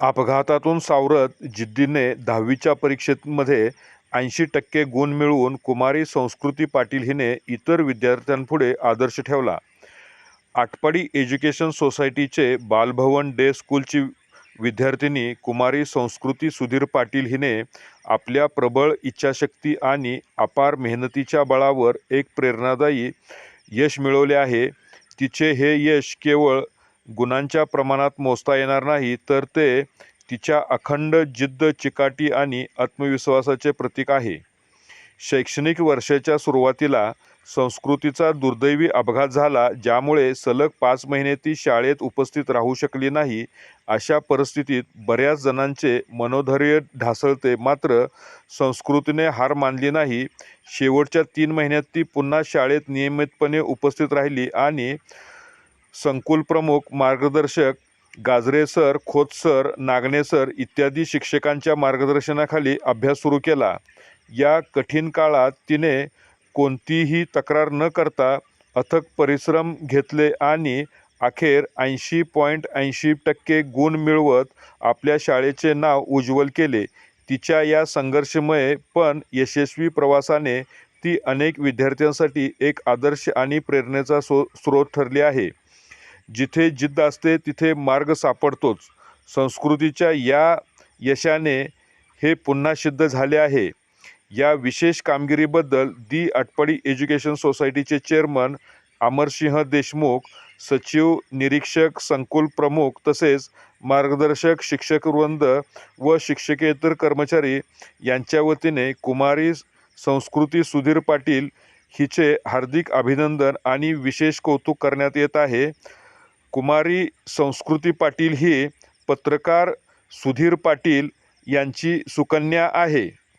अपघातातून सावरत जिद्दीने दहावीच्या परीक्षेमध्ये ऐंशी टक्के गुण मिळवून कुमारी संस्कृती पाटील हिने इतर विद्यार्थ्यांपुढे आदर्श ठेवला. आटपाडी एज्युकेशन सोसायटीचे बालभवन डे स्कूलची विद्यार्थिनी कुमारी संस्कृती सुधीर पाटील हिने आपल्या प्रबळ इच्छाशक्ती आणि अपार मेहनतीच्या बळावर एक प्रेरणादायी यश मिळवले आहे. तिचे हे यश केवळ गुणांच्या प्रमाणात मोजता येणार नाही तर ते तिच्या अखंड जिद्द चिकाटी आणि आत्मविश्वासाचे प्रतीक आहे. शैक्षणिक वर्षाच्या सुरुवातीला संस्कृतीचा दुर्दैवी अपघात झाला ज्यामुळे सलग पाच महिने ती शाळेत उपस्थित राहू शकली नाही. अशा परिस्थितीत बऱ्याच जणांचे मनोधैर्य ढासळते मात्र संस्कृतीने हार मानली नाही. शेवटच्या तीन महिन्यात ती पुन्हा शाळेत नियमितपणे उपस्थित राहिली आणि संकुल प्रमुख मार्गदर्शक Gajare sir Khot sir Nagane sir इत्यादी शिक्षकांच्या मार्गदर्शनाखाली अभ्यास सुरू केला. या कठीण काळात तिने कोणतीही तक्रार न करता अथक परिश्रम घेतले आणि अखेर ऐंशी पॉईंट ऐंशी टक्के गुण मिळवत आपल्या शाळेचे नाव उज्ज्वल केले. तिच्या या संघर्षमय पण यशस्वी प्रवासाने ती अनेक विद्यार्थ्यांसाठी एक आदर्श आणि प्रेरणेचा सो स्रोत ठरली आहे. जिथे जिद्द असते तिथे मार्ग सापडतोच. संस्कृतीच्या या यशाने हे पुन्हा सिद्ध झाले आहे. या विशेष कामगिरीबद्दल दी अटपडी एज्युकेशन सोसायटीचे चेअरमन अमरसिंह देशमुख सचिव निरीक्षक संकुल प्रमुख तसेच मार्गदर्शक शिक्षकवृंद व शिक्षकेतर कर्मचारी यांच्या वतीने कुमारी संस्कृती सुधीर पाटील हिचे हार्दिक अभिनंदन आणि विशेष कौतुक करण्यात येत आहे. कुमारी संस्कृती पाटील ही पत्रकार सुधीर पाटील यांची सुकन्या आहे.